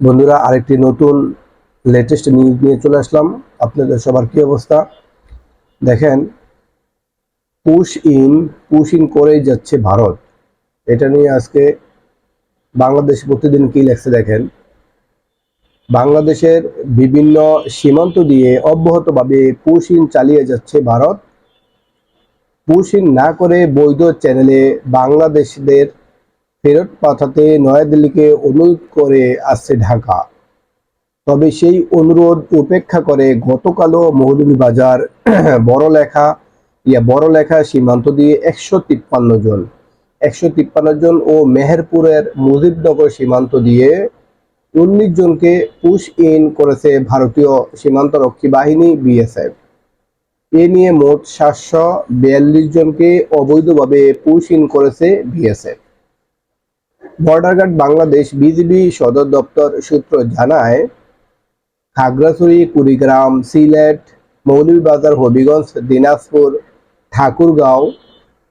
বন্ধুরা, আরেকটি নতুন লেটেস্ট নিউজ নিয়ে চলে আসলাম। আপনাদের সবার কি অবস্থা? দেখেন পুশ ইন পুশ ইন করেই যাচ্ছে ভারত। এটা নিয়ে আজকে বাংলাদেশ প্রতিদিন কি লেখছে দেখেন? বাংলাদেশের বিভিন্ন সীমান্ত দিয়ে অব্যাহতভাবে পুশ ইন চালিয়ে যাচ্ছে ভারত। পুশ ইন না করে বৈধ চ্যানেলে বাংলাদেশদের ফেরত পাঠাতে নয়াদিল্লিকে অনুরোধ করে আসছে ঢাকা। তবে সেই অনুরোধ উপেক্ষা করে গতকালও মৌলভীবাজার বড়লেখা, ইয়া বড়লেখা সীমান্ত দিয়ে একশো তিপ্পান্ন জন, একশো তিপ্পান্ন জন ও মেহেরপুরের মুজিবনগর সীমান্ত দিয়ে উনিশ জনকে পুশ ইন করেছে ভারতীয় সীমান্তরক্ষী বাহিনী বিএসএফ। এ নিয়ে মোট সাতশো বিয়াল্লিশ জনকে অবৈধভাবে পুশ ইন করেছে BSF. Border guard Bangladesh BGB সদর দপ্তর সূত্র জানায় খাগড়াছড়ি কুড়িগ্রাম সিলেট মৌলভীবাজার হবিগঞ্জ দিনাজপুর ঠাকুরগাঁও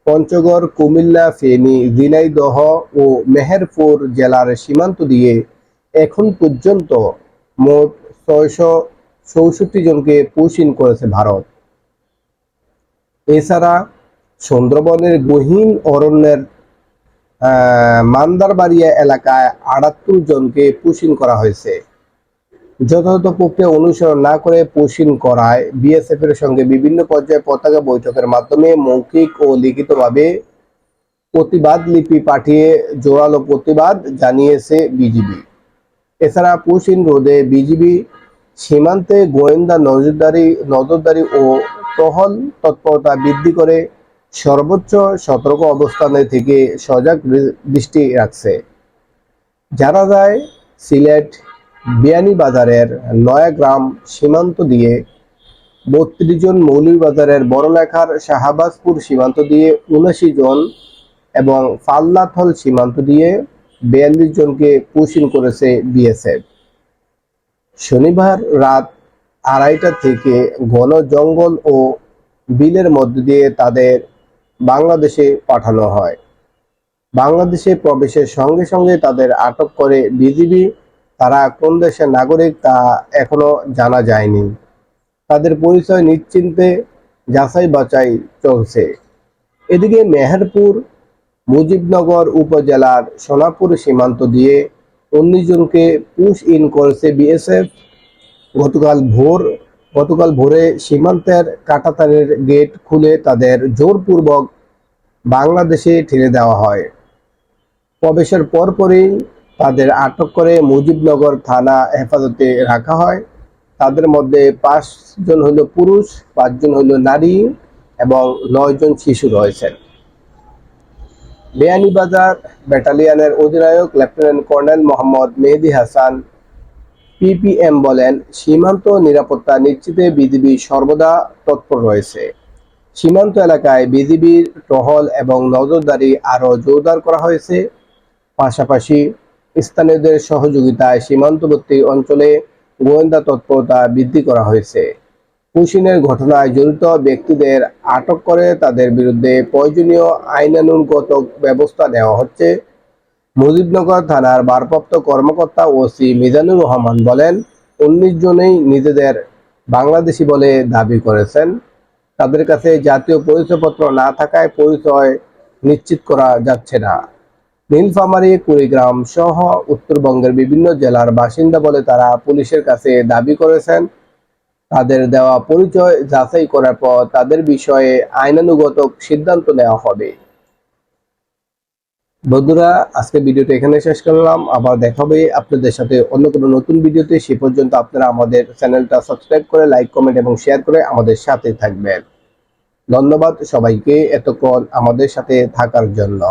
পঞ্চগড় কুমিল্লা ফেনী ঝিনাইদহ ও মেহেরপুর জেলার সীমান্ত দিয়ে এখন পর্যন্ত মোট ছয়শো চৌষট্টি জনকে পুশিন করেছে ভারত। এছাড়া সুন্দরবনের গহীন অরণ্যের মান্দারবাড়িয়া এলাকায় আটাত্তর জনকে পুশিন করা হয়েছে। যথাযথ প্রক্রিয়া অনুসরণ না করে পুশিন করায় বিএসএফ এর সঙ্গে বিভিন্ন পর্যায়ে পতাকা বৈঠকের মাধ্যমে মৌখিক ও লিখিতভাবে প্রতিবাদ, লিপি পাঠিয়ে জোরালো প্রতিবাদ জানিয়েছে বিজিবি। এছাড়া পুশিন রোধে বিজিবি সীমান্তে গোয়েন্দা নজরদারি নজরদারি ও টহল তৎপরতা বৃদ্ধি করে সর্বোচ্চ সতর্ক অবস্থানে থেকে সজাগ দৃষ্টি রাখছে। জানা যায়, সিলেট বিয়ানীবাজারের নয়াগ্রাম সীমান্ত দিয়ে বত্রিশ জন মৌলভীবাজারের বড়লেখার শাহবাজপুর সীমান্ত দিয়ে উনাশি জন এবং ফাল্লাথল সীমান্ত দিয়ে বিয়াল্লিশ জনকে পুশিন করেছে বিএসএফ। শনিবার রাত আড়াইটা থেকে ঘন জঙ্গল ও বিলের মধ্য দিয়ে তাদের বাংলাদেশে পাঠানো হয়। বাংলাদেশে প্রবেশের সঙ্গে সঙ্গে তাদের আটক করে বিজিবি। তারা কোন দেশের নাগরিক তা এখনও জানা যায়নি। তাদের পরিচয় নিশ্চিন্তে যাচাই বাছাই চলছে। এদিকে মেহেরপুর, মুজিবনগর উপজেলার সোনাপুর সীমান্ত দিয়ে উনিশ জনকে পুশ ইন করেছে বিএসএফ। গতকাল ভোর গতকাল ভোরে সীমান্তের কাটাতারের গেট খুলে তাদের জোরপূর্বক বাংলাদেশে ঠেলে দেওয়া হয়। প্রবেশের পরপরই তাদের আটক করে মুজিবনগর থানা হেফাজতে রাখা হয়। তাদের মধ্যে পাঁচজন হলো পুরুষ, পাঁচজন হলো নারী এবং নয়জন শিশু রয়েছেন। বেয়ানীবাজার ব্যাটালিয়ানের অধিনায়ক lieutenant colonel Mohammad Mehedi Hasan PPM বলেন, সীমান্ত নিরাপত্তা নিশ্চিতে বিজিবি সর্বদা তৎপর রয়েছে। সীমান্ত এলাকায় বিজিবির টহল এবং নজরদারি আরও জোরদার করা হয়েছে। পাশাপাশি স্থানীয়দের সহযোগিতায় সীমান্তবর্তী অঞ্চলে গোয়েন্দা তৎপরতা বৃদ্ধি করা হয়েছে। পুশিনের ঘটনায় জড়িত ব্যক্তিদের আটক করে তাদের বিরুদ্ধে প্রয়োজনীয় আইনানুগত ব্যবস্থা নেওয়া হচ্ছে। মুজিবনগর থানার ভারপ্রাপ্ত কর্মকর্তা ওসি মিজানুর রহমান বলেন, উনিশ জনেই নিজেদের বাংলাদেশি বলে দাবি করেছেন। তাদের কাছে জাতীয় পরিচয়পত্র না থাকায় পরিচয় নিশ্চিত করা যাচ্ছে না। নীলফামারী, কুড়িগ্রাম সহ উত্তরবঙ্গের বিভিন্ন জেলার বাসিন্দা বলে তারা পুলিশের কাছে দাবি করেছেন। তাদের দেওয়া পরিচয় যাচাই করার পর তাদের বিষয়ে আইনানুগত সিদ্ধান্ত নেওয়া হবে। বন্ধুরা আজকে ভিডিওটা এখানে শেষ করলাম। আবার দেখা হবে আপনাদের সাথে অন্য কোনো নতুন ভিডিওতে। সে পর্যন্ত আপনারা আমাদের চ্যানেলটা সাবস্ক্রাইব করে, লাইক, কমেন্ট এবং শেয়ার করে আমাদের সাথে থাকবেন। ধন্যবাদ সবাইকে এতক্ষণ আমাদের সাথে থাকার জন্য।